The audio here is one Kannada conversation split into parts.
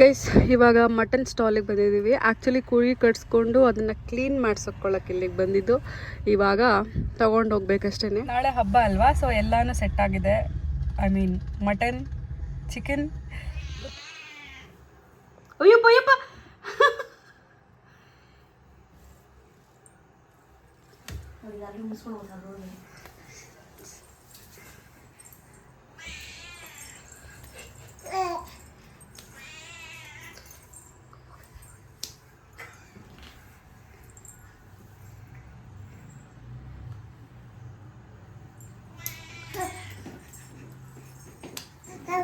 ಗೈಸ್ ಇವಾಗ ಮಟನ್ ಸ್ಟಾಲಿಗೆ ಬಂದಿದ್ದೀವಿ. ಆ್ಯಕ್ಚುಲಿ ಕುರಿ ಕಟ್ಸ್ಕೊಂಡು ಅದನ್ನು ಕ್ಲೀನ್ ಮಾಡಿಸ್ಕೊಳ್ಳೋಕೆ ಇಲ್ಲಿಗೆ ಬಂದಿದ್ದು. ಇವಾಗ ತೊಗೊಂಡು ಹೋಗ್ಬೇಕಷ್ಟೇ ನಾಳೆ ಹಬ್ಬ ಅಲ್ವಾ? ಸೊ ಎಲ್ಲಾನು ಸೆಟ್ ಆಗಿದೆ. I mean mutton chicken Ayyappa Ayyappa! Ini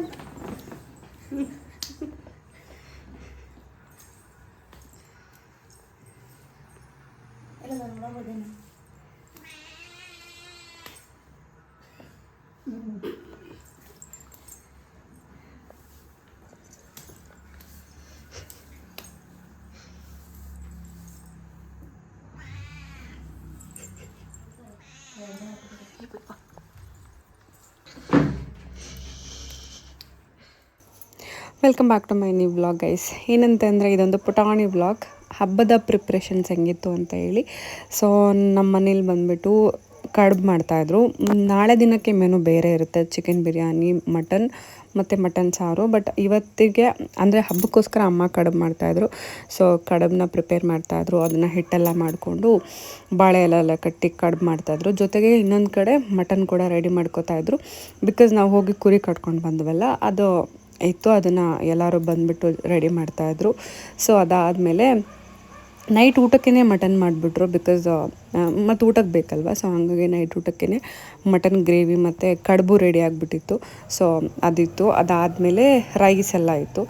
buat apa? Welcome back to my new vlog guys ಏನಂತಂದರೆ ಇದೊಂದು ಪುಟಾಣಿ ವ್ಲಾಗ್ ಹಬ್ಬದ ಪ್ರಿಪ್ರೇಷನ್ಸ್ ಹೆಂಗಿತ್ತು ಅಂತ ಹೇಳಿ. ಸೊ ನಮ್ಮ ಮನೇಲಿ ಬಂದುಬಿಟ್ಟು ಕಡ್ಬು ಮಾಡ್ತಾಯಿದ್ರು ನಾಳೆ ದಿನಕ್ಕೆ ಮೆನು ಬೇರೆ ಇರುತ್ತೆ. ಚಿಕನ್ ಬಿರಿಯಾನಿ ಮಟನ್ ಮತ್ತು ಮಟನ್ ಸಾರು. ಬಟ್ ಇವತ್ತಿಗೆ ಅಂದರೆ ಹಬ್ಬಕ್ಕೋಸ್ಕರ ಅಮ್ಮ ಕಡುಬು ಮಾಡ್ತಾಯಿದ್ರು ಸೊ ಕಡುಬನ್ನ ಪ್ರಿಪೇರ್ ಮಾಡ್ತಾಯಿದ್ರು ಅದನ್ನು ಹಿಟ್ಟೆಲ್ಲ ಮಾಡಿಕೊಂಡು ಬಾಳೆ ಎಲೆ ಎಲ್ಲ ಕಟ್ಟಿ ಕಡುಬು ಮಾಡ್ತಾಯಿದ್ರು ಜೊತೆಗೆ ಇನ್ನೊಂದು ಕಡೆ ಮಟನ್ ಕೂಡ ರೆಡಿ ಮಾಡ್ಕೋತಾಯಿದ್ರು ಬಿಕಾಸ್ ನಾವು ಹೋಗಿ ಕುರಿ ಕಟ್ಕೊಂಡು ಬಂದವಲ್ಲ, ಅದು ಇತ್ತು, ಅದನ್ನು ಎಲ್ಲರೂ ಬಂದುಬಿಟ್ಟು ರೆಡಿ ಮಾಡ್ತಾಯಿದ್ರು ಸೊ ಅದಾದಮೇಲೆ ನೈಟ್ ಊಟಕ್ಕೇ ಮಟನ್ ಮಾಡಿಬಿಟ್ರು ಬಿಕಾಸ್ ಮತ್ತು ಊಟಕ್ಕೆ ಬೇಕಲ್ವ? ಸೊ ಹಂಗಾಗಿ ನೈಟ್ ಊಟಕ್ಕೇ ಮಟನ್ ಗ್ರೇವಿ ಮತ್ತು ಕಡುಬು ರೆಡಿ ಆಗಿಬಿಟ್ಟಿತ್ತು. ಸೊ ಅದಿತ್ತು. ಅದಾದಮೇಲೆ ರೈಸ್ ಎಲ್ಲ ಇತ್ತು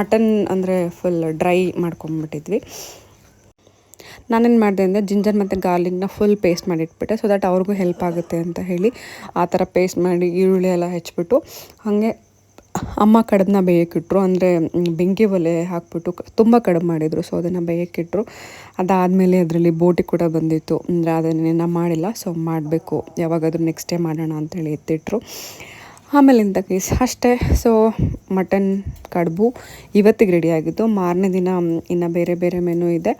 ಮಟನ್ ಅಂದರೆ ಫುಲ್ ಡ್ರೈ ಮಾಡ್ಕೊಂಬಿಟ್ಟಿದ್ವಿ. ನಾನೇನು ಮಾಡಿದೆ ಅಂದರೆ ಜಿಂಜರ್ ಮತ್ತು ಗಾರ್ಲಿಕ್ನ ಫುಲ್ ಪೇಸ್ಟ್ ಮಾಡಿಟ್ಬಿಟ್ಟೆ. ಸೊ ದಟ್ ಅವ್ರಿಗೂ ಹೆಲ್ಪ್ ಆಗುತ್ತೆ ಅಂತ ಹೇಳಿ ಆ ಥರ ಪೇಸ್ಟ್ ಮಾಡಿ ಈರುಳ್ಳಿ ಎಲ್ಲ ಹೆಚ್ಚಿಬಿಟ್ಟು ಹಾಗೆ ಅಮ್ಮ ಕಡಬನ್ನ ಬೇಯಕ್ಕಿಟ್ರು ಅಂದರೆ ಬೆಂಕಿ ಒಲೆ ಹಾಕ್ಬಿಟ್ಟು ತುಂಬ ಕಡುಬು ಮಾಡಿದರು. ಸೊ ಅದನ್ನು ಬೇಯಕ್ಕಿಟ್ರು ಅದಾದಮೇಲೆ ಅದರಲ್ಲಿ ಬೋಟಿ ಕೂಡ ಬಂದಿತ್ತು. ಅಂದರೆ ಅದನ್ನೇನು ಮಾಡಿಲ್ಲ. ಸೊ ಮಾಡಬೇಕು. ಯಾವಾಗಾದರೂ ನೆಕ್ಸ್ಟ್ ಡೇ ಮಾಡೋಣ ಅಂತೇಳಿ ಎತ್ತಿಟ್ರು. ಆಮೇಲಿಂದ ಕೇಸ್ ಅಷ್ಟೇ. ಸೊ ಮಟನ್ ಕಡುಬು ಇವತ್ತಿಗೆ ರೆಡಿಯಾಗಿತ್ತು ಮಾರನೇ ದಿನ ಇನ್ನು ಬೇರೆ ಬೇರೆ ಮೆನು ಇದೆ.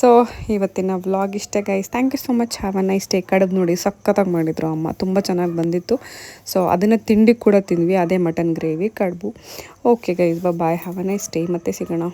ಸೊ ಇವತ್ತಿನ ವ್ಲಾಗ್ ಇಷ್ಟೇ guys thank you so much have a nice day ಕಡುಬು ನೋಡಿ ಸಖತ್ತಾಗಿ ಮಾಡಿದ್ರು ಅಮ್ಮ. ತುಂಬ ಚೆನ್ನಾಗಿ ಬಂದಿತ್ತು. ಸೊ ಅದನ್ನು ತಿಂಡಿ ಕೂಡ ತಿಂದ್ವಿ. ಅದೇ ಮಟನ್ ಗ್ರೇವಿ ಕಡುಬು. Okay guys bye have a nice day ಮತ್ತೆ ಸಿಗೋಣ.